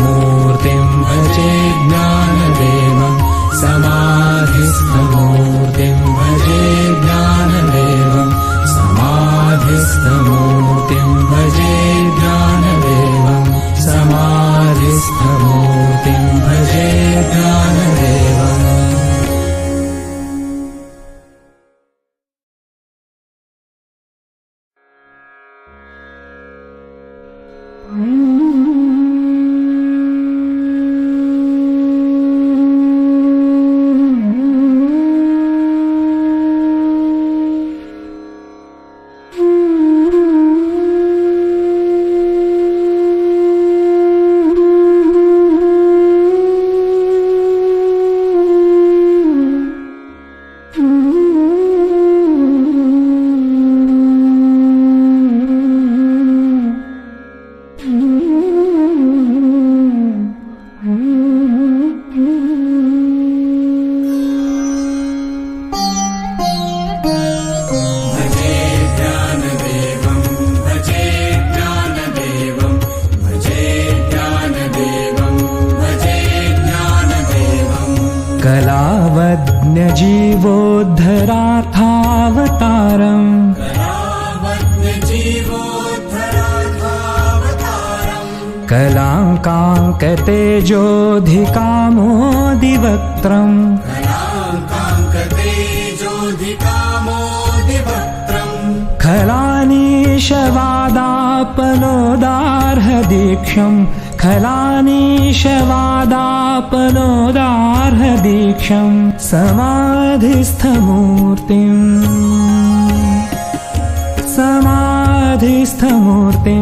मूर्तिं अजे ज्ञानदेवं समाधिस्थमूर्तिं अजे ज्ञानदेवं समाधिस्थमूर्तिं अजे ज्ञान समाधिस्थमूर्तिं अजे ज्ञान कलाङ्काङ्कतेजोऽधिकामोदिवक्त्रम् खलानीशवादापनोदार्हदीक्षम् खलानीशवादापनोदार्हदीक्षम् समाधिस्थमूर्तिम्। समाधिस्थमूर्तिम्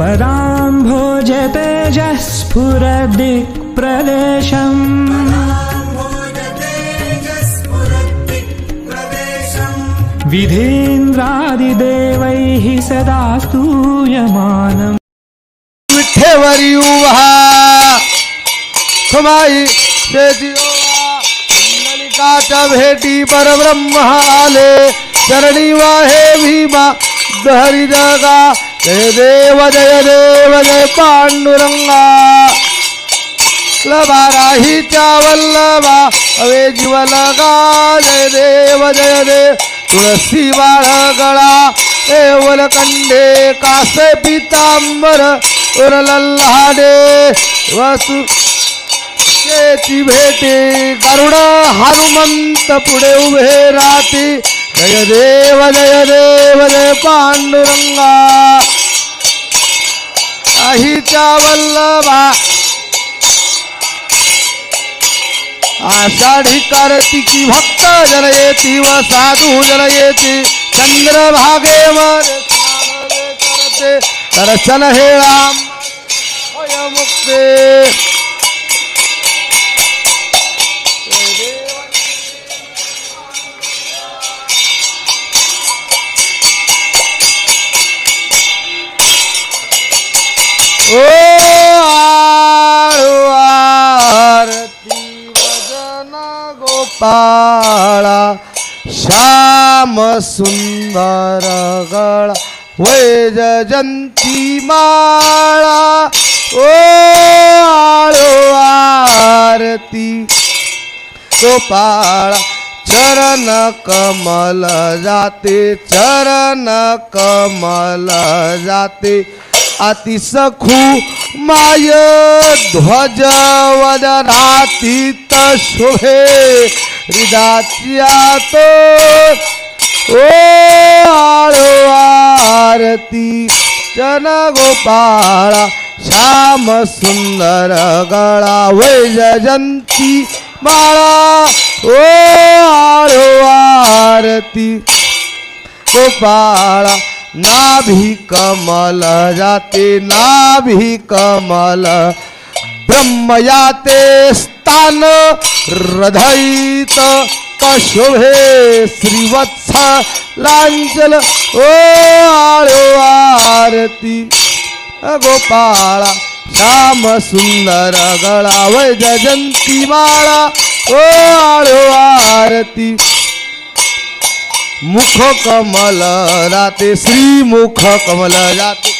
पदां भोजे तेजः प्रदेश विधेन्द्रादिदेवैः सदा स्तूयम विठ्ठेवर्युवः भेटी पर ब्रह्म चरणी वाहे भीमा दहरी जय देव जय देव जय पांडुरंगा. लबा राहीच्या वल्लभा अवे जीवलगा जय देव जय देव तुळसी बाळ गळा. देवल कंडे कासे पितांबर उरलल्हाडे वसु ची भेटे गरुड हनुमंत पुढे उभे राहती. जय देव जय देव जय पांडुरंगा। आहीच्या वल्लभा। आषाढी कार्तिकी भक्त जनयेती व साधू जनयेती चंद्रभागे दर्शन हे राम मुक्ते। ओ आरती गोपाळा श्याम सुंदर गळा वैज जंती माळा. ओ आळो आरती गोपाळा चरण कमल जाते चरण कमल जाते. अति सखू माय ध्वज वदनातीत शोभे हृदाच्या तो ओ आळो आरती जन गोपाळा श्याम सुंदर गळा वैजयंती माळा ओ आळो आरती गोपाळा नाभी कमल जाते नाभी कमल। ब्रह्मयाते स्थान हृदयित कशोभे श्रीवत्स लांचल ओ आळो आरती। गोपाळा श्याम सुंदर गळा वैजयंती माळा। ओ आळो आरती। मुख कमल राते श्री मुख कमल राते.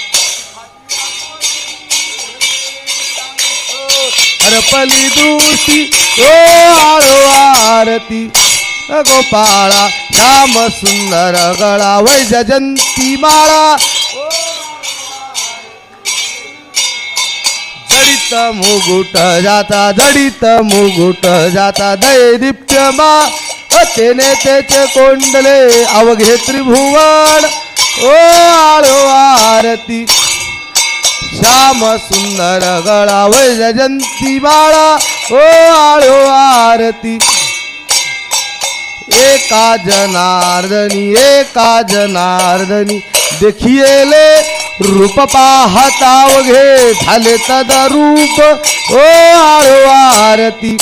हरपली दूती ओ आरो आरती. गोपाळा राम सुंदर गळा वैजयंती माळा. जडित मुगुट जाता जडित मुगुट जाता दैदिप्यमा तेने तेचे कोंडले अवघे त्रिभुवन. ओ आळो आरती. श्याम सुंदर गळा वैजयंती बाळा. ओ आळो आरती. एका जनार्दनी एका जनार्दनी. देखिले रूप पाहता अवघे झाले तद रूप. ओ आळो आरती.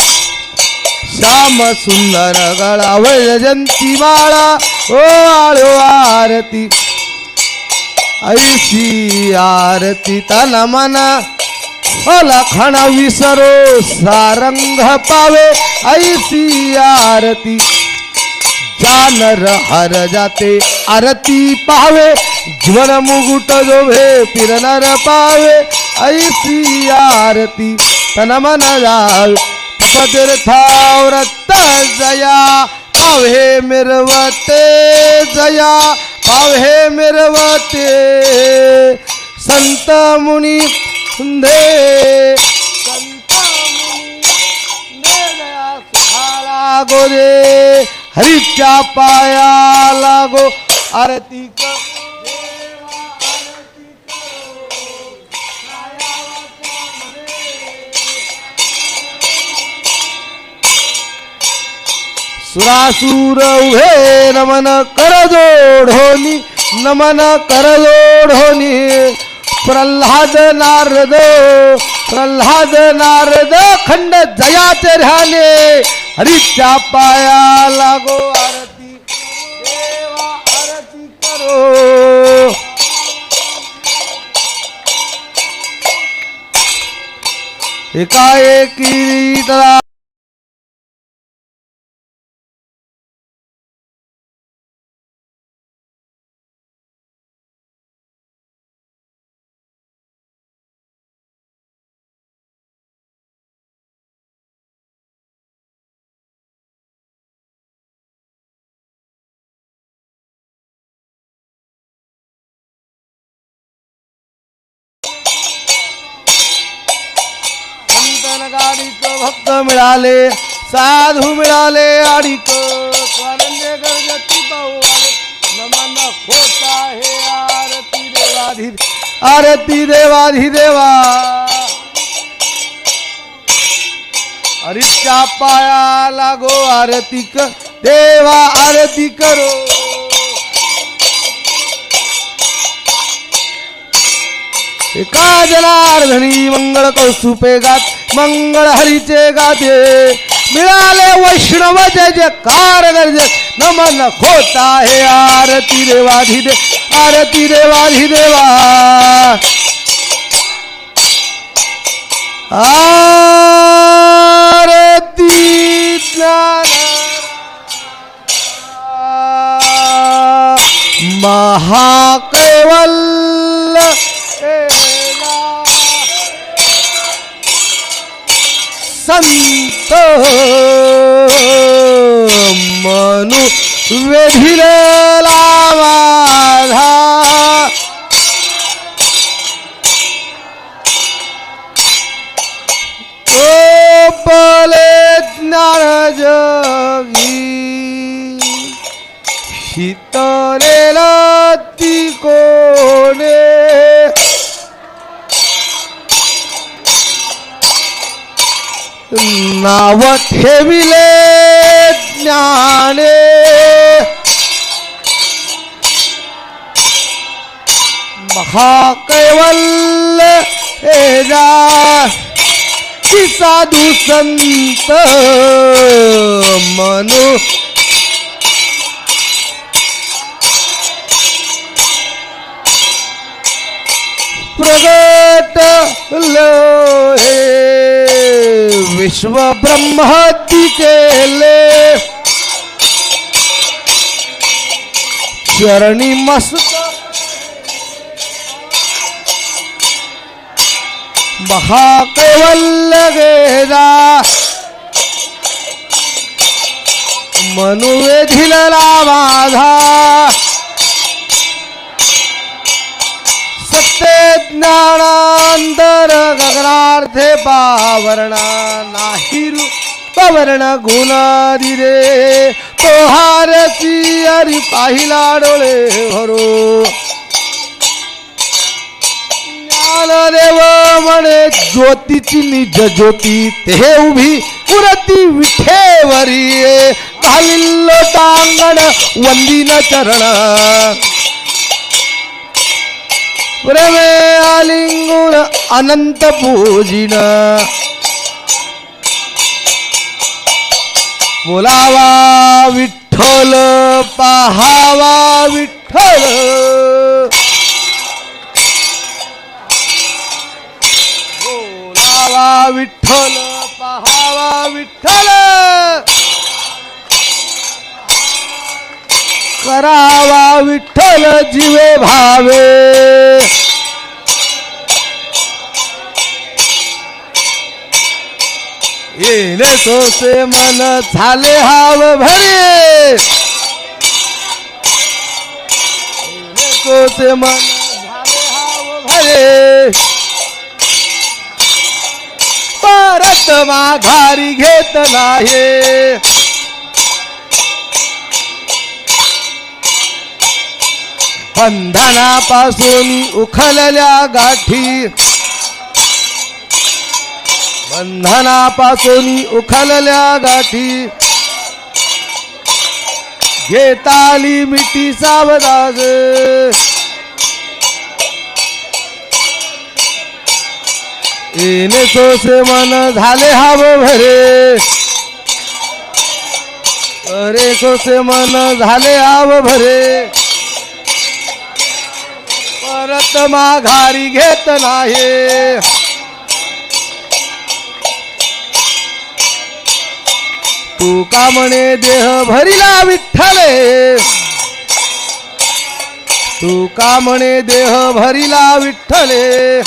श्याम सुंदर गळा वैजयंती बाळा ओ आळो आरती ऐशी आरती तन मन लखण विसरो सारंग पावे ऐसी आरती जानर हर जाते आरती पावे जीवन मुगुट जोभे फिरनर पावे ऐसी आरती तन मन जावे तीर्थाव्रत जया। पावे मिरवते जया। पावे मिरवते। संत मुनी दे। संत मुनी दे जया। सुखाला गो दे हरीच्या पाया लागो। आरती कर। सुरासूर उभे नमन करजोड जोढोनी नमन करजोड होनी। प्रल्हाद नारद प्रल्हाद नारद खंड जयाचे ध्याने हरीच्या पाया लागो आरती देवा आरती करो। एकाएकी गाडीत भक्त मिळाले साधू मिळाले आडिक स्वानंद गर्जती पाहू आले नमन खोता हे आरती देवाधी आरती देवाधी देवा हरीच्या पाया लागो आरती कर देवा आरती करो. एका जनार्धनी मंगळ कौस्तुपे गात मंगळ हरीचे गाते मिळाले वैष्णव जय कार गरजे नमन खोता हे आरती देवाधिदे आरती देवाधिदेवा. आरती ज्ञान शांत मनु वेधिले लावा महाकैवल्य हे जा. साधू संत मनु. प्रगट हे विश्व ब्रह्माती केले. चरणी मस्त महाकैवल्य मनुवेधिलला माझा सत्य ज्ञानांतर गगनार्थे पावरणा नाही पवर्ण गुणारी रे तोहारची अरी पाहिला डोळे भरो. ज्ञानदेव म्हणे ज्योतीची निज ज्योती ते उभी पुरती विठेवरी. घालिल्लो टांगण वंदिन चरण. प्रेमे आलिंगुण अनंत पूजिन. बोलावा विठ्ठल पहावा विठ्ठल. करावा विठ्ठल जीवे भावे. येणे सोसे मन झाले हाव भरे. सोसे मन झाले हाव भरे. परत माघारी घेत नाही. बंधनापासून उखलल्या गाठी. बंधनापासून उखलल्या गाठी. घेताली मिठी सावदाग. येणे सोसे मन झाले हाव भरे. अरे सोसे मन झाले हाव भरे. परत माघारी घेत नाही. तू का म्हणे देह भरिला विठ्ठले? तू का म्हणे देह भरिला विठ्ठले?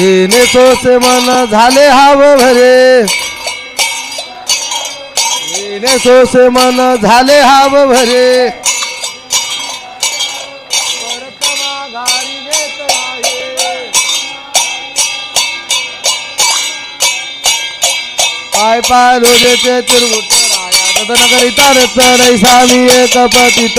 येणे तोसे मन झाले हाव भरे. येणे तोसे मन झाले हाव भरे. पाय पाय रोजेचे चिरगुट राया. ददन करिता रच रैसा मी एक पतित